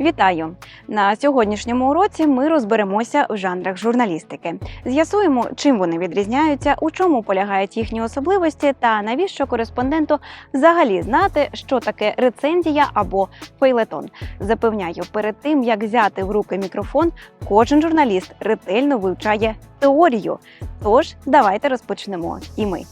Вітаю! На сьогоднішньому уроці ми розберемося в жанрах журналістики. З'ясуємо, чим вони відрізняються, у чому полягають їхні особливості, та навіщо кореспонденту взагалі знати, що таке рецензія або фейлетон. Запевняю, перед тим як взяти в руки мікрофон, кожен журналіст ретельно вивчає теорію. Тож давайте розпочнемо і ми.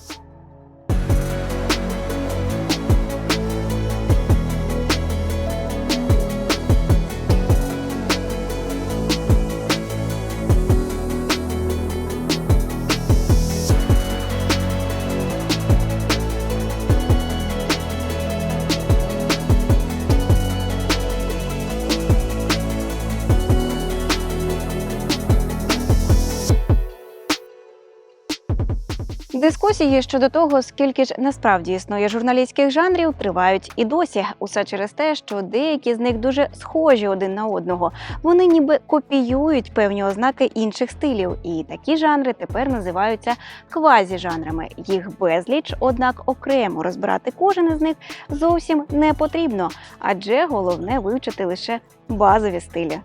Дискусії щодо того, скільки ж насправді існує журналістських жанрів, тривають і досі. Усе через те, що деякі з них дуже схожі один на одного. Вони ніби копіюють певні ознаки інших стилів, і такі жанри тепер називаються квазі-жанрами. Їх безліч, однак окремо розбирати кожен із них зовсім не потрібно, адже головне вивчити лише базові стилі.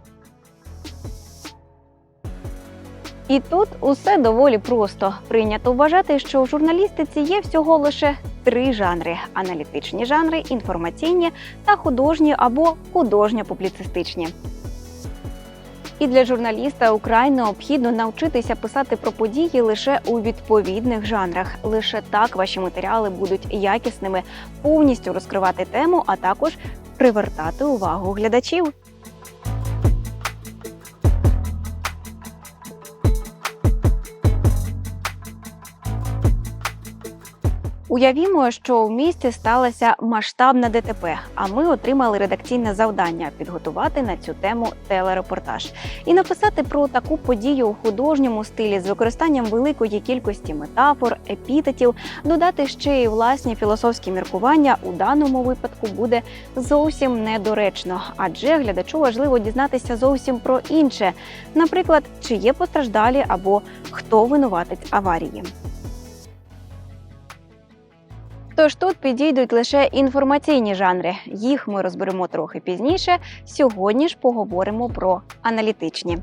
І тут усе доволі просто. Прийнято вважати, що в журналістиці є всього лише три жанри: аналітичні жанри, інформаційні та художні або художньо-публіцистичні. І для журналіста украй необхідно навчитися писати про події лише у відповідних жанрах. Лише так ваші матеріали будуть якісними, повністю розкривати тему, а також привертати увагу глядачів. Уявімо, що в місті сталося масштабне ДТП, а ми отримали редакційне завдання підготувати на цю тему телерепортаж і написати про таку подію у художньому стилі з використанням великої кількості метафор, епітетів, додати ще й власні філософські міркування у даному випадку буде зовсім недоречно, адже глядачу важливо дізнатися зовсім про інше, наприклад, чи є постраждалі або хто винуватець аварії. Тож тут підійдуть лише інформаційні жанри. Їх ми розберемо трохи пізніше. Сьогодні ж поговоримо про аналітичні.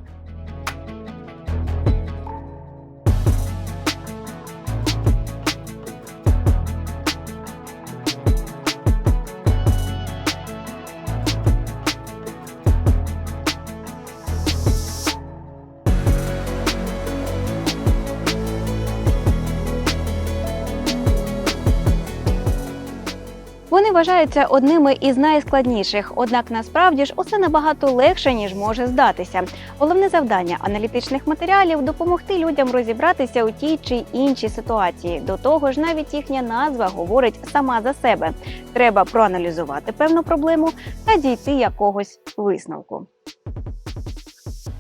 Вважаються одними із найскладніших, однак насправді ж усе набагато легше ніж може здатися. Головне завдання аналітичних матеріалів допомогти людям розібратися у тій чи іншій ситуації. До того ж, навіть їхня назва говорить сама за себе. Треба проаналізувати певну проблему та дійти якогось висновку.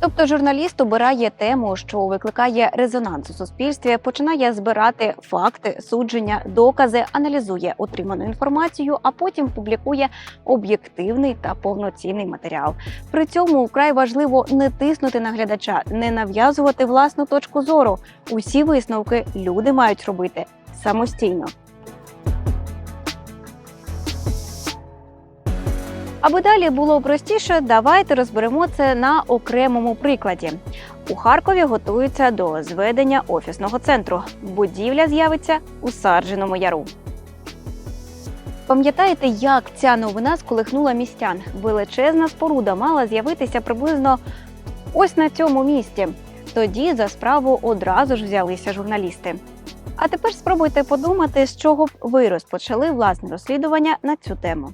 Тобто журналіст обирає тему, що викликає резонанс у суспільстві, починає збирати факти, судження, докази, аналізує отриману інформацію, а потім публікує об'єктивний та повноцінний матеріал. При цьому вкрай важливо не тиснути на глядача, не нав'язувати власну точку зору. Усі висновки люди мають робити самостійно. Аби далі було простіше, давайте розберемо це на окремому прикладі. У Харкові готуються до зведення офісного центру. Будівля з'явиться у Сардженому яру. Пам'ятаєте, як ця новина сколихнула містян? Величезна споруда мала з'явитися приблизно ось на цьому місці. Тоді за справу одразу ж взялися журналісти. А тепер спробуйте подумати, з чого б ви розпочали власне розслідування на цю тему.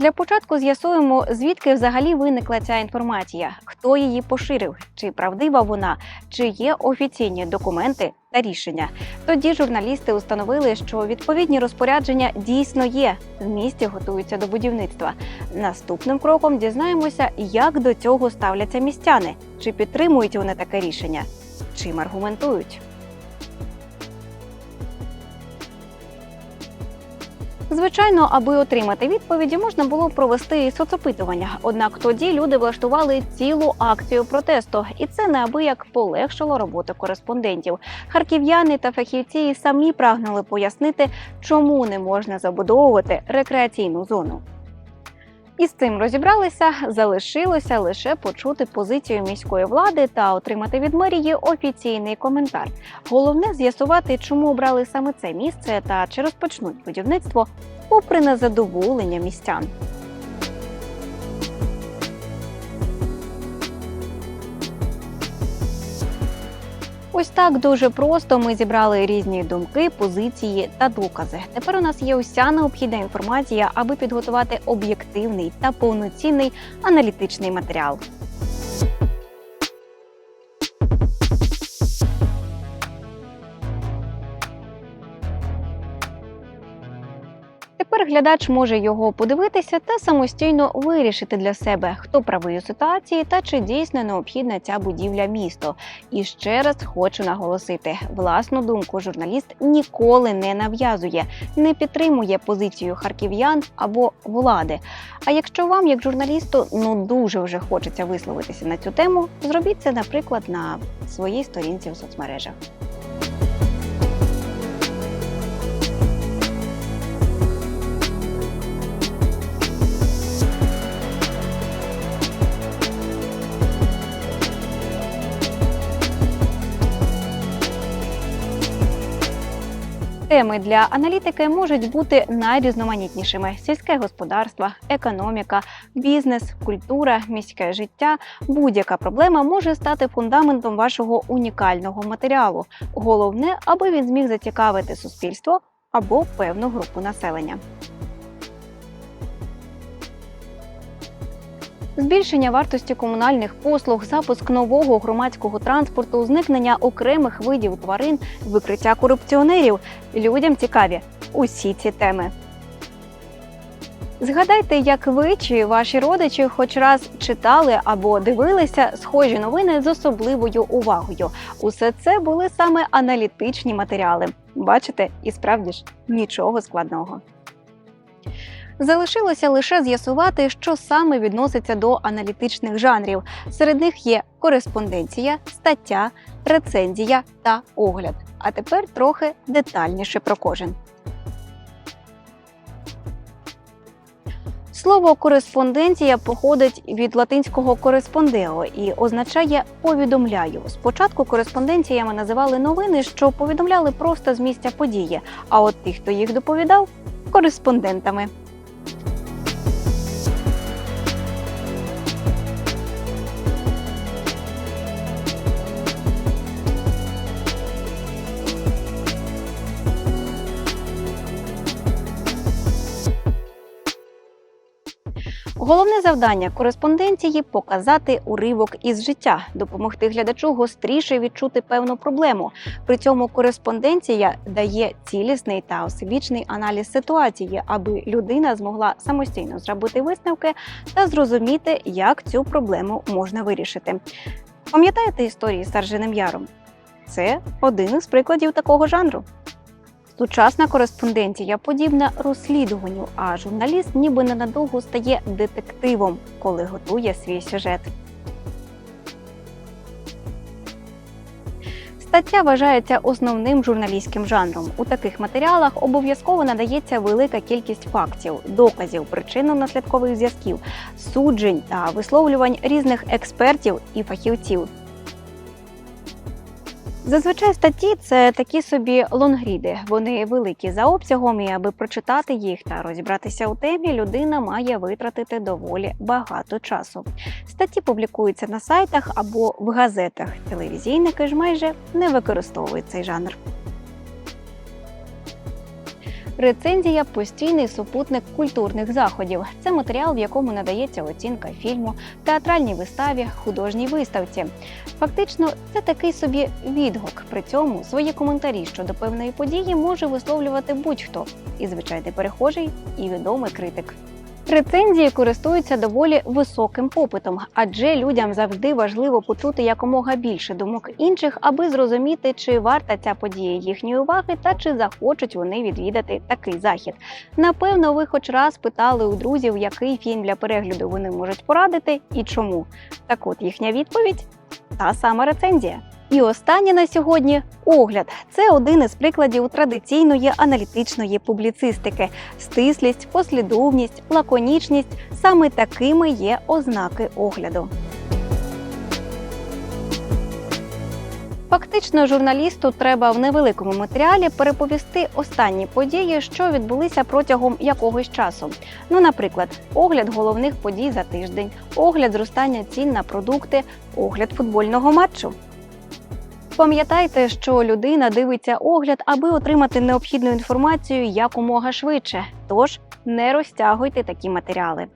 Для початку з'ясуємо, звідки взагалі виникла ця інформація, хто її поширив, чи правдива вона, чи є офіційні документи та рішення. Тоді журналісти установили, що відповідні розпорядження дійсно є. В місті готуються до будівництва. Наступним кроком дізнаємося, як до цього ставляться містяни, чи підтримують вони таке рішення, чим аргументують. Звичайно, аби отримати відповіді, можна було провести соцопитування. Однак тоді люди влаштували цілу акцію протесту, і це неабияк полегшило роботу кореспондентів. Харків'яни та фахівці самі прагнули пояснити, чому не можна забудовувати рекреаційну зону. І з цим розібралися, залишилося лише почути позицію міської влади та отримати від мерії офіційний коментар. Головне з'ясувати, чому обрали саме це місце та чи розпочнуть будівництво, попри незадоволення містян. Ось так дуже просто ми зібрали різні думки, позиції та докази. Тепер у нас є уся необхідна інформація, аби підготувати об'єктивний та повноцінний аналітичний матеріал. Тепер глядач може його подивитися та самостійно вирішити для себе, хто правий у ситуації та чи дійсно необхідна ця будівля місто. І ще раз хочу наголосити: власну думку журналіст ніколи не нав'язує, не підтримує позицію харків'ян або влади. А якщо вам, як журналісту, ну дуже вже хочеться висловитися на цю тему, зробіть це, наприклад, на своїй сторінці в соцмережах. Теми для аналітики можуть бути найрізноманітнішими: сільське господарство, економіка, бізнес, культура, міське життя. Будь-яка проблема може стати фундаментом вашого унікального матеріалу. Головне, аби він зміг зацікавити суспільство або певну групу населення. Збільшення вартості комунальних послуг, запуск нового громадського транспорту, зникнення окремих видів тварин, викриття корупціонерів людям цікаві усі ці теми. Згадайте, як ви чи ваші родичі хоч раз читали або дивилися схожі новини з особливою увагою. Усе це були саме аналітичні матеріали. Бачите, і справді ж нічого складного. Залишилося лише з'ясувати, що саме відноситься до аналітичних жанрів. Серед них є кореспонденція, стаття, рецензія та огляд. А тепер трохи детальніше про кожен. Слово кореспонденція походить від латинського кореспондео і означає повідомляю. Спочатку кореспонденціями називали новини, що повідомляли просто з місця події. А от тих, хто їх доповідав, кореспондентами. Головне завдання кореспонденції показати уривок із життя, допомогти глядачу гостріше відчути певну проблему. При цьому кореспонденція дає цілісний та освічний аналіз ситуації, аби людина змогла самостійно зробити висновки та зрозуміти, як цю проблему можна вирішити. Пам'ятаєте історії з Саржиним Яром? Це один із прикладів такого жанру. Сучасна кореспонденція подібна розслідуванню, а журналіст ніби ненадовго стає детективом, коли готує свій сюжет. Стаття вважається основним журналістським жанром. У таких матеріалах обов'язково надається велика кількість фактів, доказів, причинно-наслідкових зв'язків, суджень та висловлювань різних експертів і фахівців. Зазвичай статті це такі собі лонгріди. Вони великі за обсягом, і аби прочитати їх та розібратися у темі, людина має витратити доволі багато часу. Статті публікуються на сайтах або в газетах. Телевізійники ж майже не використовують цей жанр. Рецензія постійний супутник культурних заходів. Це матеріал, в якому надається оцінка фільму, театральній виставі, художній виставці. Фактично, це такий собі відгук. При цьому свої коментарі щодо певної події може висловлювати будь-хто і звичайний перехожий, і відомий критик. Рецензії користуються доволі високим попитом, адже людям завжди важливо почути якомога більше думок інших, аби зрозуміти, чи варта ця подія їхньої уваги та чи захочуть вони відвідати такий захід. Напевно, ви хоч раз питали у друзів, який фільм для перегляду вони можуть порадити і чому. Так от їхня відповідь та сама рецензія. І останнє на сьогодні огляд. Це один із прикладів традиційної аналітичної публіцистики. Стислість, послідовність, лаконічність саме такими є ознаки огляду. Фактично, журналісту треба в невеликому матеріалі переповісти останні події, що відбулися протягом якогось часу. Ну, наприклад, огляд головних подій за тиждень, огляд зростання цін на продукти, огляд футбольного матчу. Пам'ятайте, що людина дивиться огляд, аби отримати необхідну інформацію якомога швидше. Тож не розтягуйте такі матеріали.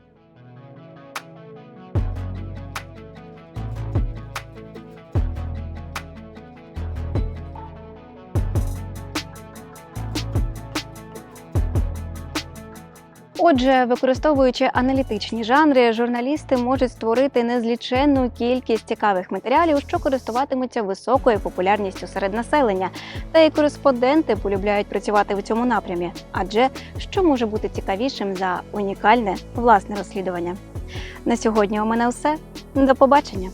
Отже, використовуючи аналітичні жанри, журналісти можуть створити незліченну кількість цікавих матеріалів, що користуватимуться високою популярністю серед населення. Та й кореспонденти полюбляють працювати в цьому напрямі. Адже що може бути цікавішим за унікальне власне розслідування? На сьогодні у мене все. До побачення.